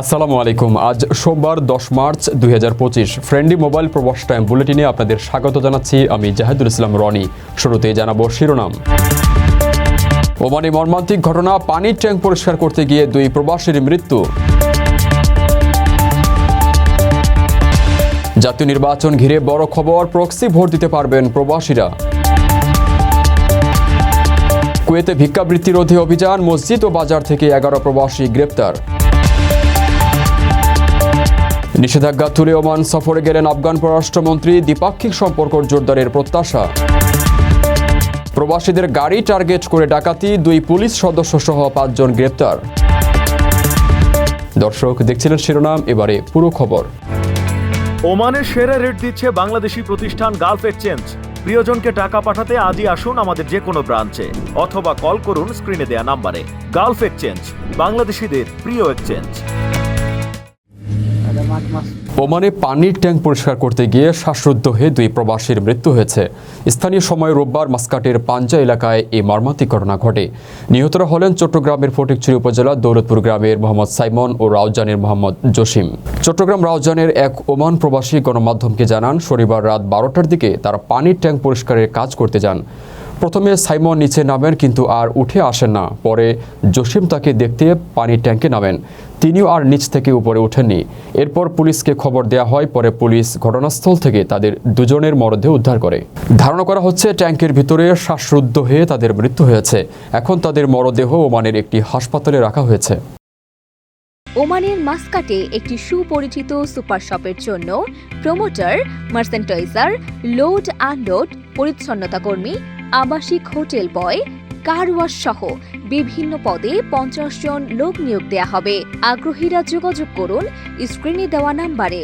আসসালামু আলাইকুম। আজ সোমবার, দশ মার্চ দুই হাজার পঁচিশ। ফ্রেন্ডলি মোবাইল প্রবাস টাইম বুলেটিনে আপনাদের স্বাগত জানাচ্ছি আমি জাহিদুল ইসলাম রনি। শুরুতে জানাব শিরোনাম। ওমানে মর্মান্তিক ঘটনা, পানির ট্যাঙ্ক পরিষ্কার করতে গিয়ে দুই প্রবাসীর মৃত্যু। জাতীয় নির্বাচন ঘিরে বড় খবর, প্রক্সি ভোট দিতে পারবেন প্রবাসীরা। কুয়েতে ভিক্ষাবৃত্তি রোধে অভিযান, মসজিদ ও বাজার থেকে এগারো প্রবাসী গ্রেপ্তার। নিষেধাজ্ঞা তুলে ওমান সফরে গেলেন আফগান পররাষ্ট্রমন্ত্রী দ্বিপাক্ষিক সম্পর্ক জোরদারের প্রত্যাশা। প্রবাসীদের গাড়ি টার্গেট করে ডাকাতি, দুই পুলিশ সদস্য সহ পাঁচজন গ্রেপ্তার। দর্শক, দেখছিলেন শিরোনাম, এবারে পুরো খবর। ওমানের সেরা রেট দিচ্ছে বাংলাদেশি প্রতিষ্ঠান গালফ এক্সচেঞ্জ। প্রিয়জনকে টাকা পাঠাতে আজই আসুন আমাদের যে কোনো ব্রাঞ্চে, অথবা কল করুন স্ক্রিনে দেয়া নাম্বারে। গালফ এক্সচেঞ্জ, বাংলাদেশিদের প্রিয় এক্সচেঞ্জ। ওমানে পানির ট্যাঙ্ক পরিষ্কার করতে গিয়ে শ্বাসরুদ্ধ হয়ে দুই প্রবাসীর মৃত্যু হয়েছে। স্থানীয় সময় রোববার মাস্কাটের পাঞ্জা এলাকায় এই মর্মান্তিক ঘটনা ঘটে। নিহতরা হলেন চট্টগ্রামের ফটিকছড়ি উপজেলা দৌলতপুর গ্রামের মোহাম্মদ সাইমন ও রাউজানের মোহাম্মদ জসিম। চট্টগ্রাম রাউজানের এক ওমান প্রবাসী গণমাধ্যমকে জানান, শনিবার রাত বারোটার দিকে তারা পানির ট্যাঙ্ক পরিষ্কারের কাজ করতে যান। প্রথমে সাইমন নিচে নামেন, কিন্তু আর উঠে আসেন না। পরে জসিম তাকে দেখতে পানির ট্যাঙ্কে নামেন। তিনিও আর নিচ থেকে উপরে ওঠেননি। এরপর পুলিশকে খবর দেওয়া হয়, পরে পুলিশ ঘটনাস্থল থেকে তাদের দুজনের মরদেহ উদ্ধার করে। ধারণা করা হচ্ছে, ট্যাঙ্কের ভিতরে শ্বাসরুদ্ধ হয়ে তাদের মৃত্যু হয়েছে। এখন তাদের মরদেহ ওমানের একটি হাসপাতালে রাখা হয়েছে। ওমানের মাস্কাটে একটি সুপরিচিত সুপার শপের জন্য প্রমোটার মার্সেন্টাইজার লোড আনলোড পরিচ্ছন্নতা কর্মী আবাসিক হোটেল বয় কার ওয়াশ সহ বিভিন্ন পদে পঞ্চাশ জন লোক নিয়োগ দেয়া হবে। আগ্রহীরা যোগাযোগ করুন, স্ক্রিনে দেওয়া নাম্বারে।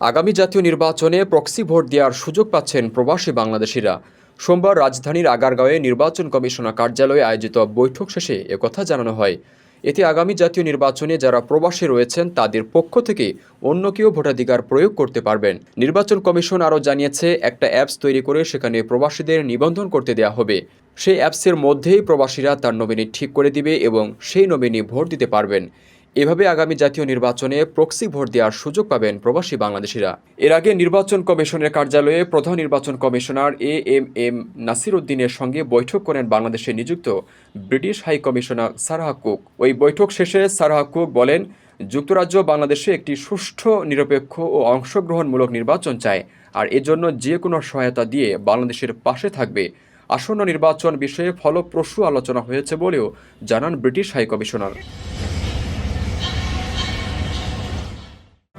আগামী জাতীয় নির্বাচনে প্রক্সি ভোট দেওয়ার সুযোগ পাচ্ছেন প্রবাসী বাংলাদেশিরা। সোমবার রাজধানীর আগারগাঁওয়ে নির্বাচন কমিশনার কার্যালয়ে আয়োজিত বৈঠক শেষে একথা জানানো হয়। এতে আগামী জাতীয় নির্বাচনে যারা প্রবাসে রয়েছেন, তাদের পক্ষ থেকে অন্য কেউ ভোটাধিকার প্রয়োগ করতে পারবেন। নির্বাচন কমিশন আরও জানিয়েছে, একটা অ্যাপস তৈরি করে সেখানে প্রবাসীদের নিবন্ধন করতে দেয়া হবে। সেই অ্যাপসের মধ্যেই প্রবাসীরা তার নমিনি ঠিক করে দিবে এবং সেই নমিনি ভোট দিতে পারবেন। এভাবে আগামী জাতীয় নির্বাচনে প্রক্সি ভোট দেওয়ার সুযোগ পাবেন প্রবাসী বাংলাদেশিরা। এর আগে নির্বাচন কমিশনের কার্যালয়ে প্রধান নির্বাচন commissioner A M M Nasir উদ্দিনের সঙ্গে বৈঠক করেন বাংলাদেশে নিযুক্ত British high commissioner Sarah Cooke. ওই বৈঠক শেষে সারাহা কুক বলেন, যুক্তরাজ্য বাংলাদেশে একটি সুষ্ঠু, নিরপেক্ষ ও অংশগ্রহণমূলক নির্বাচন চায়, আর এজন্য যে কোনো সহায়তা দিয়ে বাংলাদেশের পাশে থাকবে। আসন্ন নির্বাচন বিষয়ে ফলপ্রসূ আলোচনা হয়েছে বলেও জানান ব্রিটিশ হাই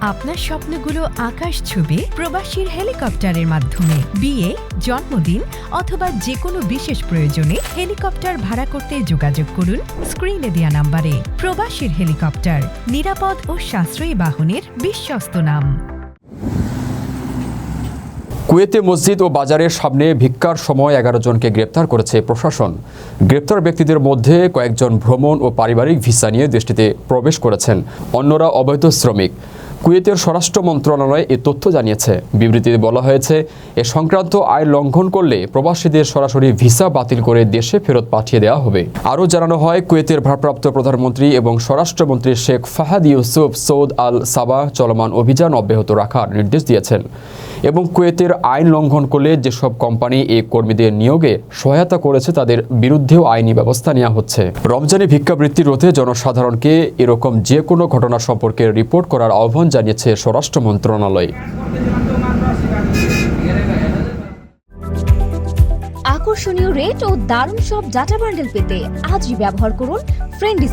আপনার স্বপ্নগুলো আকাশ ছুবে প্রবাসীর হেলিকপ্টারের মাধ্যমে। বিয়ে, জন্মদিন অথবা যে কোনো বিশেষ প্রয়োজনে হেলিকপ্টার ভাড়া করতে যোগাযোগ করুন স্ক্রিনে দেওয়া নাম্বারে। প্রবাসীর হেলিকপ্টার, নিরাপদ ও সাশ্রয়ী বাহনের বিশ্বস্ত নাম। কুয়েতে মসজিদ ও বাজারের সামনে ভিক্ষার সময় এগারো জনকে গ্রেপ্তার করেছে প্রশাসন। গ্রেপ্তার ব্যক্তিদের মধ্যে কয়েকজন ভ্রমণ ও পারিবারিক ভিসা নিয়ে দেশটিতে প্রবেশ করেছেন। অন্যরা অবৈধ শ্রমিক। কুয়েতের স্বরাষ্ট্র মন্ত্রণালয় এ তথ্য জানিয়েছে। বিবৃতিতে বলা হয়েছে, এ সংক্রান্ত আইন লঙ্ঘন করলে প্রবাসীদের সরাসরি ভিসা বাতিল করে দেশে ফেরত পাঠিয়ে দেওয়া হবে। আরও জানানো হয়, কুয়েতের ভারপ্রাপ্ত প্রধানমন্ত্রী এবং স্বরাষ্ট্রমন্ত্রী শেখ ফাহাদ ইউসুফ সৌদ আল সাবা চলমান অভিযান অব্যাহত রাখার নির্দেশ দিয়েছেন এবং কুয়েতের আইন লঙ্ঘন করলে যেসব কোম্পানি এই কর্মীদের নিয়োগে সহায়তা করেছে তাদের বিরুদ্ধেও আইনি ব্যবস্থা নেওয়া হচ্ছে। রমজানে ভিক্ষাবৃত্তি রোধে জনসাধারণকে এরকম যে কোনো ঘটনা সম্পর্কে রিপোর্ট করার আহ্বান জানিয়েছে স্বরাষ্ট্র মন্ত্রণালয়। আকর্ষণীয় রেট ও দারুণ সব ডাটা বান্ডেল পেতে আজই ব্যবহার করুন ফ্রেন্ডি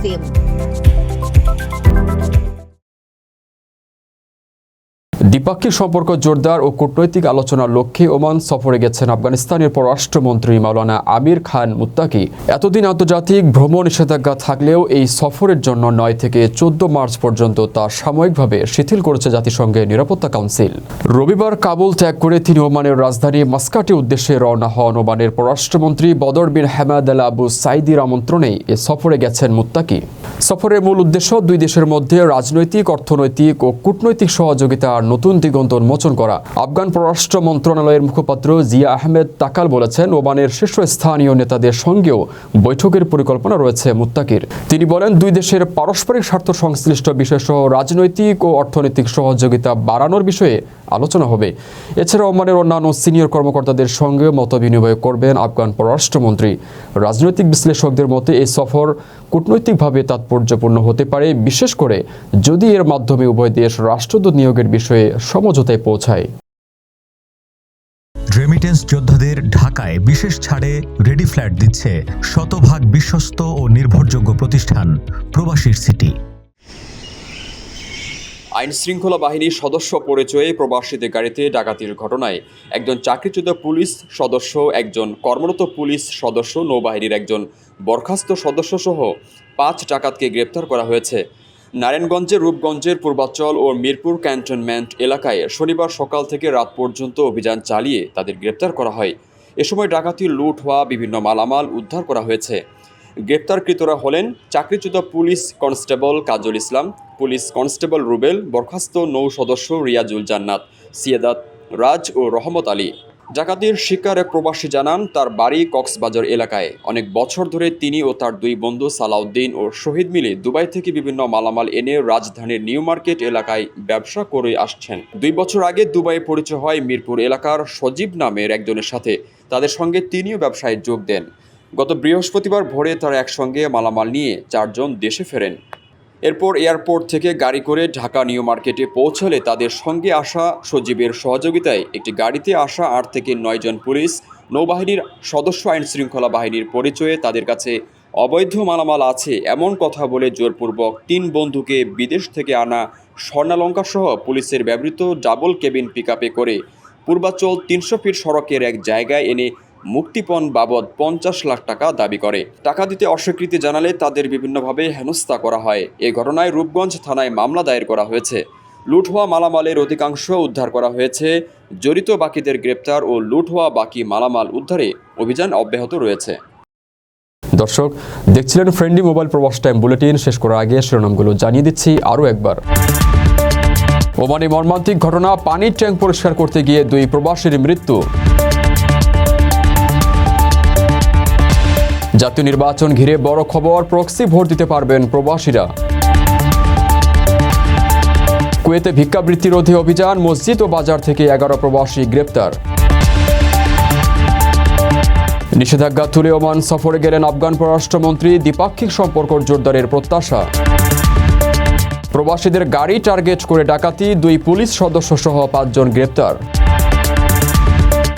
দ্বিপাক্ষিক সম্পর্ক জোরদার ও কূটনৈতিক আলোচনার লক্ষ্যে ওমান সফরে গেছেন আফগানিস্তানের পররাষ্ট্রমন্ত্রী মাওলানা আমির খান মুত্তাকি। এতদিন আন্তর্জাতিক ভ্রমণ নিষেধাজ্ঞা থাকলেও এই সফরের জন্য নয় থেকে চোদ্দ মার্চ পর্যন্ত তা সাময়িকভাবে শিথিল করেছে জাতিসংঘের নিরাপত্তা কাউন্সিল। রবিবার কাবুল ত্যাগ করে তিনি ওমানের রাজধানী মাস্কাটের উদ্দেশ্যে রওনা হন। ওমানের পররাষ্ট্রমন্ত্রী বদর বিন হামাদ আল আবু সাইদির আমন্ত্রণেই এ সফরে গেছেন মুত্তাকি। সফরের মূল উদ্দেশ্য দুই দেশের মধ্যে রাজনৈতিক, অর্থনৈতিক ও কূটনৈতিক সহযোগিতা নতুন দিগন্ত উন্মোচন করা। আফগান পররাষ্ট্র মন্ত্রণালয়ের মুখপাত্র জিয়া আহমেদ তাকাল বলেছেন, ওমানের শীর্ষস্থানীয় নেতাদের সঙ্গেও বৈঠকের পরিকল্পনা রয়েছে মুত্তাকির। তিনি বলেন, দুই দেশের পারস্পরিক স্বার্থ সংশ্লিষ্ট বিষয় সহ রাজনৈতিক ও অর্থনৈতিক সহযোগিতা বাড়ানোর বিষয়ে আলোচনা হবে। এছাড়া ওমানের অন্যান্য সিনিয়র কর্মকর্তাদের সঙ্গে মত বিনিময় করবেন আফগান পররাষ্ট্রমন্ত্রী। রাজনৈতিক বিশ্লেষকদের মতে, এই সফর কূটনৈতিকভাবে তাৎপর্যপূর্ণ হতে পারে, বিশেষ করে যদি এর মাধ্যমে উভয় দেশ রাষ্ট্রদূত নিয়োগের বিষয়ে সমঝোতায় পৌঁছায়। রেমিটেন্স যোদ্ধাদের ঢাকায় বিশেষ ছাড়ে রেডি ফ্ল্যাট দিচ্ছে শতভাগ বিশ্বস্ত ও নির্ভরযোগ্য প্রতিষ্ঠান, প্রবাসীর সিটি। আইন শৃঙ্খলা বাহিনীর সদস্য পরিচয়ে প্রবাসীদের গাড়িতে ডাকাতির ঘটনায় একজন চাকরিচ্যুত পুলিশ সদস্য, একজন কর্মরত পুলিশ সদস্য, নৌবাহিনীর একজন বরখাস্ত সদস্য সহ পাঁচ ডাকাতকে গ্রেপ্তার করা হয়েছে। নারায়ণগঞ্জের রূপগঞ্জের পূর্বাচল ও মিরপুর ক্যান্টনমেন্ট এলাকায় শনিবার সকাল থেকে রাত পর্যন্ত অভিযান চালিয়ে তাদের গ্রেপ্তার করা হয়। এ সময় ডাকাতি লুট হওয়া বিভিন্ন মালামাল উদ্ধার করা হয়েছে। গ্রেপ্তারকৃতরা হলেন চাকরিচ্যুত police constable Kajal Islam, police constable Rubel, বরখাস্ত নৌ সদস্য রিয়াজুল জান্নাত সিয়াদাত রাজ ও রহমত আলী। ডাকাতির শিকার এক প্রবাসী জানান, তার বাড়ি কক্সবাজার এলাকায়। অনেক বছর ধরে তিনি ও তার দুই বন্ধু সালাউদ্দিন ও শহীদ মিলে দুবাই থেকে বিভিন্ন মালামাল এনে রাজধানীর নিউ মার্কেট এলাকায় ব্যবসা করে আসছেন। দুই বছর আগে দুবাইয়ে পরিচয় হয় মিরপুর এলাকার সজীব নামের একজনের সাথে। তাদের সঙ্গে তিনিও ব্যবসায় যোগ দেন। গত বৃহস্পতিবার ভোরে তারা একসঙ্গে মালামাল নিয়ে চারজন দেশে ফেরেন। এরপর এয়ারপোর্ট থেকে গাড়ি করে ঢাকা নিউ মার্কেটে পৌঁছলে তাদের সঙ্গে আসা সজীবের সহযোগিতায় একটি গাড়িতে আসা আট থেকে নয় জন পুলিশ, নৌবাহিনীর সদস্য আইন শৃঙ্খলা বাহিনীর পরিচয়ে তাদের কাছে অবৈধ মালামাল আছে এমন কথা বলে জোরপূর্বক তিন বন্ধুকে বিদেশ থেকে আনা স্বর্ণালঙ্কা সহ পুলিশের ব্যবহৃত ডাবল কেবিন পিকআপে করে পূর্বাচল তিনশো ফিট সড়কের এক জায়গায় এনে মুক্তিপণ বাবদ পঞ্চাশ লাখ টাকা দাবি করে। টাকা দিতে অস্বীকৃতি জানালে তাদের বিভিন্নভাবে হেনস্থা করা হয়। এ ঘটনায় রূপগঞ্জ থানায় মামলা দায়ের করা হয়েছে। লুট হওয়া মালামালের অধিকাংশ উদ্ধার করা হয়েছে। জড়িত বাকিদের গ্রেপ্তার ও লুট হওয়া বাকি মালামাল উদ্ধারে অভিযান অব্যাহত রয়েছে। দর্শক, দেখছিলেন friendly mobile Probash time bulletin শেষ করার আগে শিরোনামগুলো জানিয়ে দিচ্ছি আরও একবার। ওমানে মর্মান্তিক ঘটনা, পানির ট্যাঙ্ক পরিষ্কার করতে গিয়ে দুই প্রবাসীর মৃত্যু। জাতীয় নির্বাচন ঘিরে বড় খবর প্রক্সি ভোট দিতে পারবেন প্রবাসীরা। কুয়েতে ভিক্ষাবৃত্তি রোধে অভিযান, মসজিদ ও বাজার থেকে এগারো প্রবাসী গ্রেপ্তার। নিষেধাজ্ঞা তুলে ওমান সফরে গেলেন আফগান পররাষ্ট্রমন্ত্রী দ্বিপাক্ষিক সম্পর্ক জোরদারের প্রত্যাশা। প্রবাসীদের গাড়ি টার্গেট করে ডাকাতি, দুই পুলিশ সদস্য সহ পাঁচজন গ্রেপ্তার।